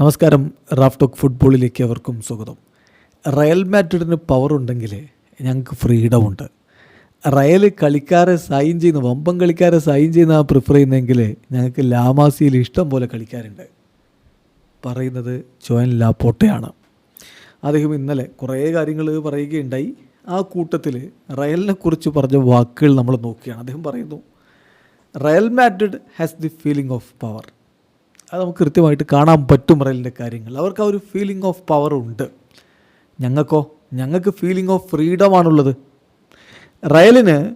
നമസ്കാരം Raf talk ഫുട്ബോളിലേക്ക് അവർക്കും സ്വാഗതം. റയൽ മാഡ്രിഡിന് പവർ ഉണ്ടെങ്കിൽ ഞങ്ങൾക്ക് ഫ്രീഡം ഉണ്ട്. റയൽ കളിക്കാരെ സൈൻ ചെയ്യുന്ന വമ്പം കളിക്കാരെ സൈൻ ചെയ്യുന്ന പ്രിഫർ ചെയ്യുന്നതെങ്കിൽ ഞങ്ങൾക്ക് ലാമാസിയിൽ ഇഷ്ടം പോലെ കളിക്കാരുണ്ട്. പറയുന്നത് ജോയൻ ലാപ്പോട്ടയാണ്. അദ്ദേഹം ഇന്നലെ കുറേ കാര്യങ്ങൾ പറയുകയുണ്ടായി. ആ കൂട്ടത്തിൽ റയലിനെ കുറിച്ച് പറഞ്ഞ വാക്കുകൾ നമ്മൾ നോക്കുകയാണ്. അദ്ദേഹം പറയുന്നു Real Madrid has the feeling of power അത് നമുക്ക് കൃത്യമായിട്ട് കാണാൻ പറ്റും റയലിന്റെ കാര്യങ്ങൾ. അവർക്ക് ആ ഒരു ഫീലിംഗ് ഓഫ് പവർ ഉണ്ട്. ഞങ്ങൾക്കോ? ഞങ്ങൾക്ക് ഫീലിംഗ് ഓഫ് ഫ്രീഡം ആണുള്ളത്. റയലിന്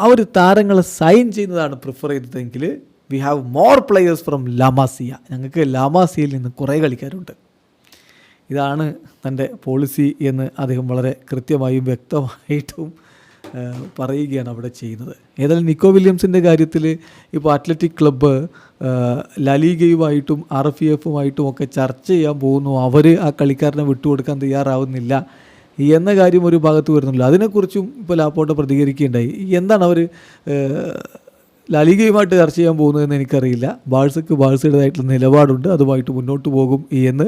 ആ ഒരു താരങ്ങളെ സൈൻ ചെയ്യുന്നതാണ് prefer ചെയ്തതെങ്കിൽ we have more players from La Masia ഞങ്ങൾക്ക് ലാമാസിയയിൽ നിന്ന് കുറേ കളിക്കാരുണ്ട്. ഇതാണ് തന്റെ പോളിസി എന്ന് അദ്ദേഹം വളരെ കൃത്യമായും വ്യക്തമായിട്ടും പറയുകയാണ് അവിടെ ചെയ്യുന്നത്. ഏതായാലും നിക്കോ വില്യംസിന്റെ കാര്യത്തിൽ ഇപ്പോൾ അത്ലറ്റിക് ക്ലബ്ബ് ലലീഗയുമായിട്ടും ആർ എഫ് എഫുമായിട്ടും ഒക്കെ ചർച്ച ചെയ്യാൻ പോകുന്നു. അവർ ആ കളിക്കാരനെ വിട്ടുകൊടുക്കാൻ തയ്യാറാവുന്നില്ല. എന്ന കാര്യം ഒരു ഭാഗത്ത് വരുന്നുള്ളൂ അതിനെക്കുറിച്ചും ഇപ്പോൾ ലാപ്പോട്ട് പ്രതികരിക്കുകയുണ്ടായി. എന്താണ് അവർ ലാലിഗയുമായിട്ട് ചർച്ച ചെയ്യാൻ പോകുന്നതെന്ന് എനിക്കറിയില്ല. ബാഴ്സയ്ക്ക് ബാഴ്സയുടേതായിട്ടുള്ള നിലപാടുണ്ട്. അതുമായിട്ട് മുന്നോട്ട് പോകും എന്ന്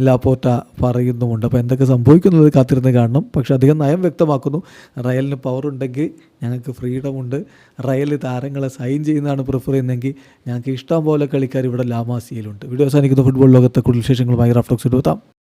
ലാപ്പോർട്ട പറയുന്നുമുണ്ട്. അപ്പോൾ എന്തൊക്കെ സംഭവിക്കുന്നത് കാത്തിരുന്ന് കാണണം. പക്ഷേ അധികം നയം വ്യക്തമാക്കുന്നു. റയലിന് പവർ ഉണ്ടെങ്കിൽ ഞങ്ങൾക്ക് ഫ്രീഡം ഉണ്ട്. റയൽ താരങ്ങളെ സൈൻ ചെയ്യുന്നതാണ് പ്രിഫർ ചെയ്യുന്നതെങ്കിൽ ഞങ്ങൾക്ക് ഇഷ്ടം പോലെ കളിക്കാർ ഇവിടെ ലാമാസിയിലുണ്ട് വീഡിയോ അവസാനിക്കുന്ന. ഫുട്ബോൾ ലോകത്തെ കൂടുതൽ വിശേഷങ്ങളുമായി റഫ്ലക്സ് എടുത്താം.